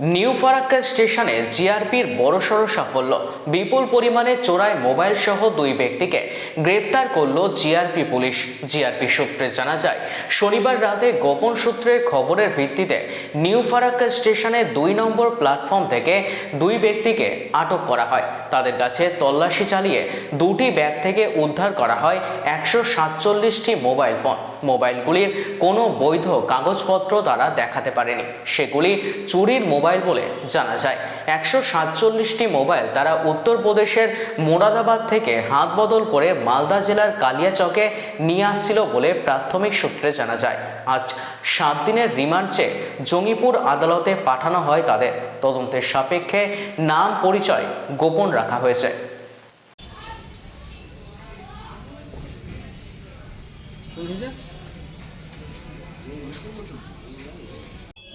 New Farakka স্টেশনে জিআরপির বড়সড় সাফল্য। বিপুল পরিমাণে চোরাই মোবাইল সহ দুই ব্যক্তিকে গ্রেপ্তার করল জিআরপি পুলিশ। জিআরপি সূত্রে জানা যায়, শনিবার রাতে গোপন সূত্রের খবরের ভিত্তিতে নিউ ফারাক্কা স্টেশনে দুই নম্বর প্ল্যাটফর্ম থেকে দুই ব্যক্তিকে আটক করা হয়। তাদের কাছে তল্লাশি চালিয়ে দুটি ব্যাগ থেকে উদ্ধার করা হয় একশো সাতচল্লিশটি মোবাইল ফোন। মোবাইলগুলির কোনো বৈধ কাগজপত্র তারা দেখাতে পারেনি। সেগুলি চুরির মোবাইল বলে জানা যায়। একশো সাতচল্লিশটি মোবাইল তারা উত্তরপ্রদেশের মোরাদাবাদ থেকে হাত বদল করে মালদা জেলার কালিয়াচকে নিয়ে আসছিল বলে প্রাথমিক সূত্রে জানা যায়। আজ সাত দিনের রিমান্ড চেয়ে জঙ্গিপুর আদালতে পাঠানো হয় তাদের। তদন্তের সাপেক্ষে নাম পরিচয় গোপন রাখা হয়েছে।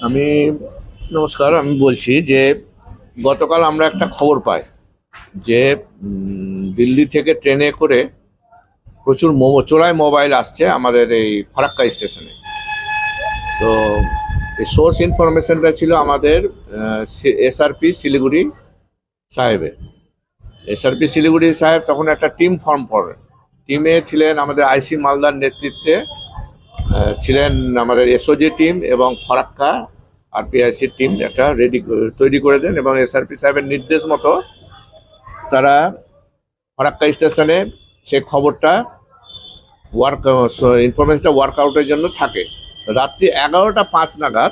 আমি, নমস্কার, আমি বলছি যে গতকাল আমরা একটা খবর পাই যে দিল্লি থেকে ট্রেনে করে প্রচুর মোমো, চোরাই মোবাইল আসছে আমাদের এই ফারাক্কা স্টেশনে। তো এই সোর্স ইনফরমেশনটা ছিল আমাদের এসআরপি শিলিগুড়ি সাহেবের। এসআরপি শিলিগুড়ি সাহেব তখন একটা টিম ফর্ম করেন। টিমে ছিলেন আমাদের আইসি মালদার নেতৃত্বে ছিলেন আমাদের এসওজি টিম এবং ফরাক্কা আরপিআইসির টিম একটা রেডি তৈরি করে দেন এবং এসআরপি সাহেবের নির্দেশ মতো তারা ফরাক্কা স্টেশনে সে খবরটা ওয়ার্ক ইনফরমেশনটা ওয়ার্কআউটের জন্য থাকে। রাত্রি এগারোটা পাঁচ নাগাদ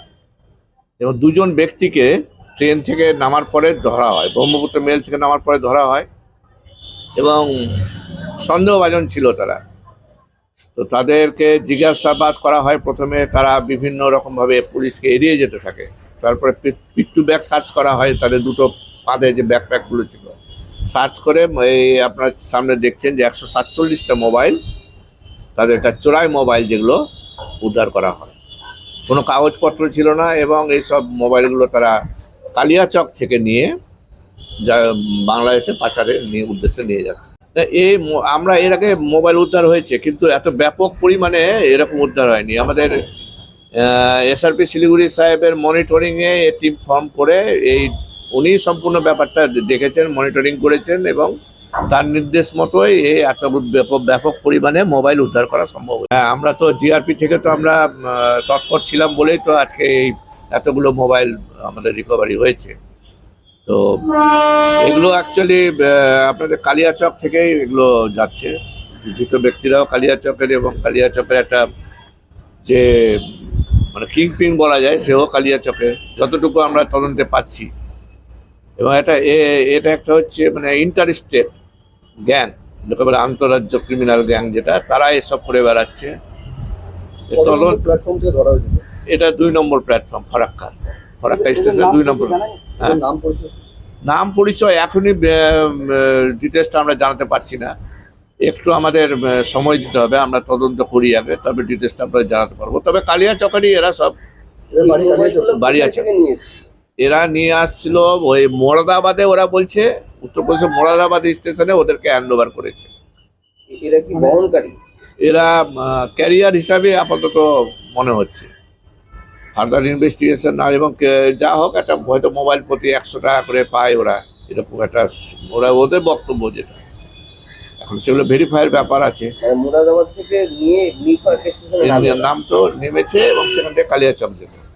এবং দুজন ব্যক্তিকে ট্রেন থেকে নামার পরে ধরা হয়, ব্রহ্মপুত্র মেল থেকে নামার পরে ধরা হয় এবং সন্দেহভাজন ছিল তারা। তো তাদেরকে জিজ্ঞাসাবাদ করা হয়, প্রথমে তারা বিভিন্ন রকমভাবে পুলিশকে এড়িয়ে যেতে থাকে। তারপরে পিট্টু ব্যাগ সার্চ করা হয়, তাদের দুটো পাদে যে ব্যাকপ্যাকগুলো ছিল। সার্চ করে এই আপনার সামনে দেখছেন যে একশো সাতচল্লিশটা মোবাইল, তাদের একটা চোরাই মোবাইল যেগুলো উদ্ধার করা হয়। কোনো কাগজপত্র ছিল না এবং এইসব মোবাইলগুলো তারা কালিয়াচক থেকে নিয়ে যা, বাংলাদেশে পাচারের নিয়ে উদ্দেশ্যে নিয়ে যাচ্ছে। এই আমরা এর আগে মোবাইল উদ্ধার হয়েছে, কিন্তু এত ব্যাপক পরিমাণে এরকম উদ্ধার হয়নি। আমাদের এসআরপি শিলিগুড়ি সাহেবের মনিটরিংয়ে টিম ফর্ম করে এই উনি সম্পূর্ণ ব্যাপারটা দেখেছেন মনিটরিং করেছেন এবং তার নির্দেশ মতোই এই এত ব্যাপক ব্যাপক পরিমাণে মোবাইল উদ্ধার করা সম্ভব হ্যাঁ আমরা তো জিআরপি থেকে তো আমরা তৎপর ছিলাম বলেই তো আজকে এই এতগুলো মোবাইল আমাদের রিকভারি হয়েছে। তো এগুলো অ্যাকচুয়ালি আপনাদের কালিয়াচক থেকেই এগুলো যাচ্ছে। ধৃত ব্যক্তিরাও কালিয়াচকের এবং কালিয়াচকের একটা যে মানে কিংপিং বলা যায় সেও কালিয়াচকে যতটুকু আমরা তদন্তে পাচ্ছি। এবং এটা এ- এটা একটা হচ্ছে মানে ইন্টার স্টেট গ্যাং যাকে বলে আন্তরাজ্য ক্রিমিনাল গ্যাং যেটা তারা এসব করে বেড়াচ্ছে। এটা দুই number platform Farakka Farakka station দুই নম্বর হ্যাঁ। নাম পরিচয়। পরিচয় এখনই ডিটেলসটা আমরা জানাতে পারছি না। একটু আমাদের সময় দিতে হবে আমরা তদন্ত করি আগে তবে ডিটেলসটা আমরা জানাতে পারব। তবে কালিয়া চকারি এরা সব বাড়ি বাড়ি আছে এরা নিয়ে আসছিল ওই মোরাদাবাদে ওরা বলছে উত্তরপ্রদেশের মোরাদাবাদ স্টেশনে ওদেরকে হ্যান্ড ওভার করেছে এরা কি বহনকারী? এরা ক্যারিয়ার হিসাবে আপাতত মনে হচ্ছে। ফার্দার ইনভেস্টিগেশন না এবং যা হোক একটা হয়তো মোবাইল প্রতি একশো টাকা করে পায় ওরা। এরকম একটা ওরা ওদের বক্তব্য যেটা। এখন সেগুলো ভেরিফাইয়ের ব্যাপার আছে। মানে মুরাদাবাদ থেকে নিয়ে নামে তো নেমেছে এবং সেখান থেকে কালিয়াচক যেতে। দিয়ে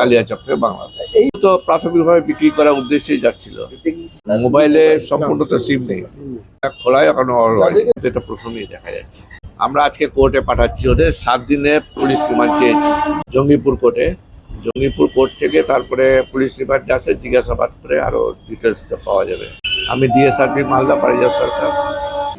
কালিয়াচক থেকে বাংলাদেশ। এই তো প্রাথমিকভাবে বিক্রি করার উদ্দেশ্যেই যাচ্ছিল। মোবাইলে সম্পূর্ণ তো সিম নেই। খোলাই এখনও। এটা প্রথমেই দেখা যাচ্ছে। আমরা আজকে কোর্টে পাঠাচ্ছি ওদের। সাত দিনে পুলিশ রিমান্ড চেয়েছি। জঙ্গিপুর কোর্টে। জঙ্গিপুর কোর্ট থেকে তারপরে পুলিশ রিমান্ড আসে। জিজ্ঞাসাবাদ করে আরও ডিটেলস পাওয়া যাবে। আমি DSRP Malda Parijat Sarkar.